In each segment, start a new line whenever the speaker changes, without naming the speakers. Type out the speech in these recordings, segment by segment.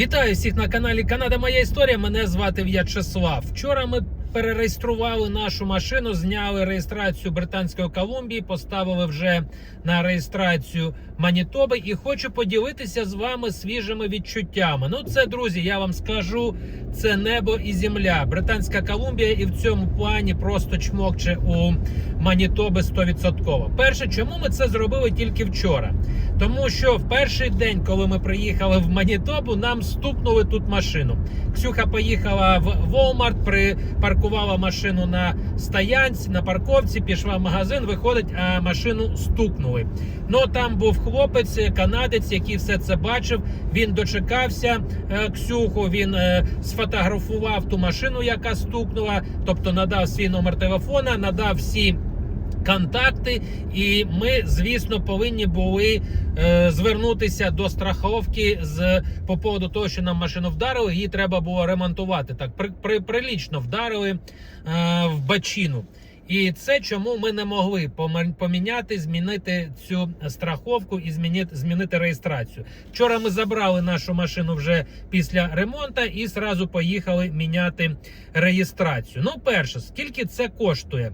Вітаю всіх на каналі Канада Моя Історія. Мене звати В'ячеслав. Вчора ми перереєстрували нашу машину, зняли реєстрацію Британської Колумбії, поставили вже на реєстрацію Манітоби і хочу поділитися з вами свіжими відчуттями. Ну, це друзі, я вам скажу, це небо і земля. Британська Колумбія і в цьому плані просто чмокче у Манітоби 100%. Перше, чому ми це зробили тільки вчора? Тому що в перший день, коли ми приїхали в Манітобу, нам стукнули тут машину. Ксюха поїхала в Walmart, припаркувала машину на стоянці, на парковці, пішла в магазин, виходить, а машину стукнули. Ну там був хлопець, канадець, який все це бачив. Він дочекався е, Ксюху. Він е, сфотографував ту машину, яка стукнула, тобто надав свій номер телефона, надав всі. Контакти, і ми, звісно, повинні були е, звернутися до страховки з по поводу того, що нам машину вдарили. Її треба було ремонтувати. Так при, при, прилічно вдарили е, в бачину. І це чому ми не могли поміняти, змінити цю страховку і змінити, змінити реєстрацію. Вчора ми забрали нашу машину вже після ремонту і зразу поїхали міняти реєстрацію. Ну, перше, скільки це коштує?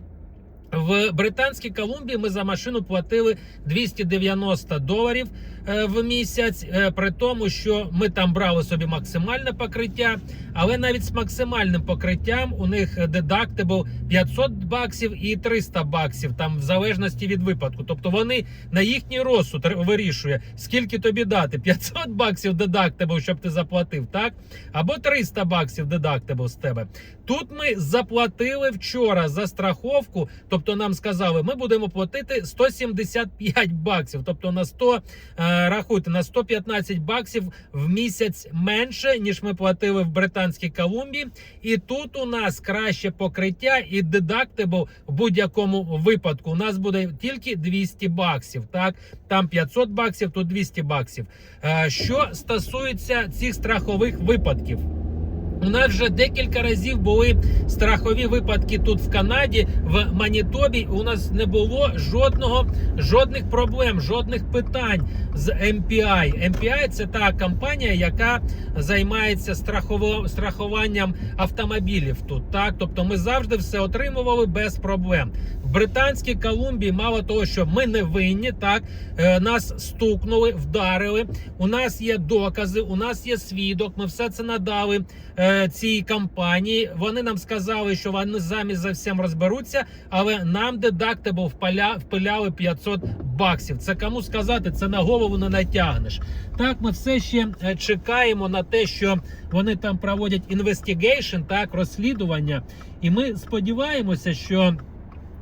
В Британській Колумбії ми за машину платили 290 доларів е, в місяць, е, при тому, що ми там брали собі максимальне покриття, але навіть з максимальним покриттям у них дедактибл 500 баксів і 300 баксів, там в залежності від випадку. Тобто вони на їхній розсуд вирішує, скільки тобі дати: 500 баксів дедактибл, щоб ти заплатив, так? Або 300 баксів дедактибл з тебе. Тут ми заплатили вчора за страховку, тобто нам сказали, ми будемо платити 175 баксів, тобто на 100, е, рахуйте, на 115 баксів в місяць менше, ніж ми платили в Британській Колумбії. І тут у нас краще покриття і дедактибл в будь-якому випадку. У нас буде тільки 200 баксів. Так, там 500 баксів, тут 200 баксів. Е, Що стосується цих страхових випадків. У нас вже декілька разів були страхові випадки тут в Канаді, в Манітобі. У нас не було жодного жодних проблем, жодних питань з MPI. MPI – це та компанія, яка займається страхово, страхуванням автомобілів тут. Так, тобто ми завжди все отримували без проблем. В Британській Колумбії, мало того, що ми не винні, так е, нас стукнули, вдарили. У нас є докази, у нас є свідок. Ми все це надали е, цій компанії. Вони нам сказали, що вони замість за всім розберуться, але нам дедактибл впаля, впиляли 500 баксів. Це кому сказати, це на голову не натягнеш. Так, ми все ще е, чекаємо на те, що вони там проводять інвестигейшн, так, розслідування. І ми сподіваємося, що.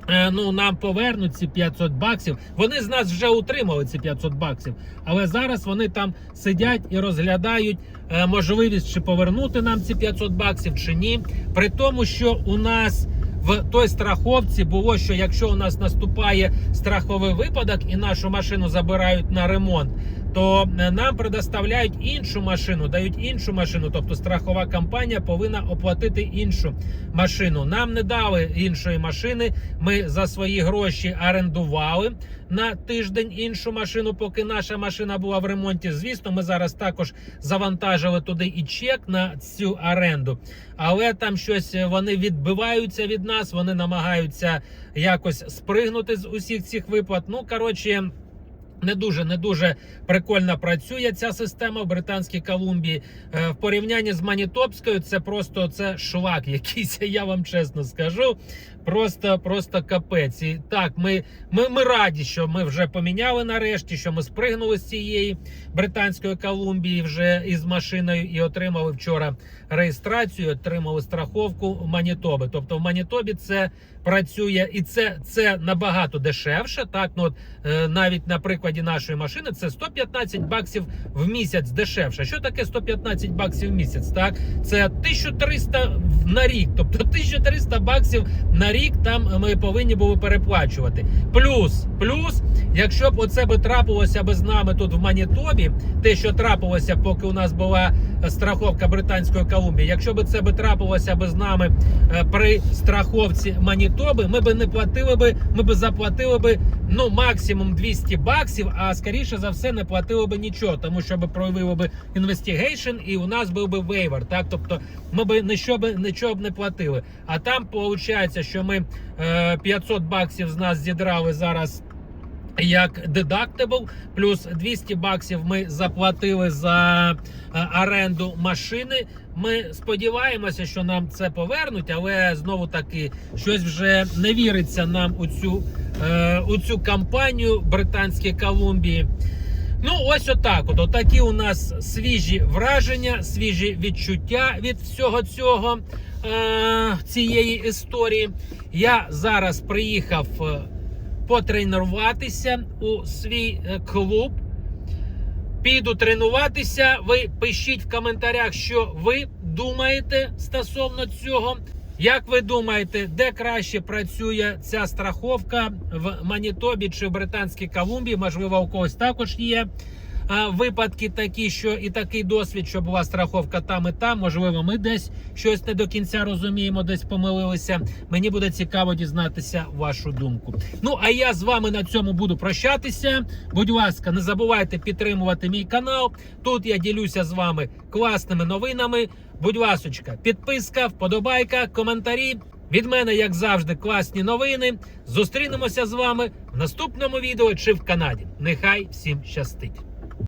Е, Ну, нам повернуть ці 500 баксів. Вони з нас вже утримали ці 500 баксів, але зараз вони там сидять і розглядають е, можливість чи повернути нам ці 500 баксів чи ні. При тому, що у нас в той страховці було, що якщо у нас наступає страховий випадок і нашу машину забирають на ремонт, то е, нам предоставляють іншу машину, дають іншу машину. Тобто страхова компанія повинна оплатити іншу машину. Нам не дали іншої машини. Ми за свої гроші орендували на тиждень іншу машину, поки наша машина була в ремонті. Звісно, ми зараз також завантажили туди і чек на цю оренду. Але там щось е, вони відбиваються від нас, вони намагаються якось спригнути з усіх цих виплат. Ну коротше. Не дуже не дуже прикольно працює ця система в Британській Колумбії. Е, в порівнянні з Манітопською, це просто це шлак якийсь, я вам чесно скажу. Просто, просто капець. І так, ми, ми, ми раді, що ми вже поміняли нарешті, що ми спригнули з цієї Британської Колумбії вже із машиною і отримали вчора реєстрацію, отримали страховку в Манітоби. Тобто в Манітобі це працює і це, це набагато дешевше. Так, ну от е, навіть на прикладі нашої машини це 115 баксів в місяць дешевше. Що таке 115 баксів в місяць? Так, це 1300 на рік, тобто 1300 баксів на рік там ми повинні були переплачувати. Плюс, плюс Якщо б оце би трапилося би з нами тут в Манітобі, те, що трапилося, поки у нас була е, страховка Британської Колумбії, якщо б це би трапилося би з нами е, при страховці Манітоби, ми би не платили би, ми би заплатили би ну максимум 200 баксів, а скоріше за все не платили би нічого, тому що би проявили би інвестигейшн і у нас був би вейвер. Так, тобто ми би нічого б нічого б не платили. А там виходить, що ми е, 500 баксів з нас зідрали зараз. Як дедактибл, плюс 200 баксів ми заплатили за е, оренду машини. Ми сподіваємося, що нам це повернуть, але знову таки щось вже не віриться нам у цю, е, у цю кампанію Британській Колумбії. Ну, ось отак. От такі у нас свіжі враження, свіжі відчуття від всього цього е, цієї історії. Я зараз приїхав. Потренуватися у свій е, клуб. Піду тренуватися. Ви пишіть в коментарях, що ви думаєте стосовно цього. Як ви думаєте, де краще працює ця страховка в Манітобі чи в Британській Колумбії? Можливо, у когось також є а, випадки такі, що і такий досвід, що була страховка там і там. Можливо, ми десь щось не до кінця розуміємо, десь помилилися. Мені буде цікаво дізнатися вашу думку. Ну а я з вами на цьому буду прощатися. Будь ласка, не забувайте підтримувати мій канал. Тут я ділюся з вами класними новинами. Будь ласочка, підписка, вподобайка, коментарі. Від мене, як завжди, класні новини. Зустрінемося з вами в наступному відео чи в Канаді. Нехай всім щастить!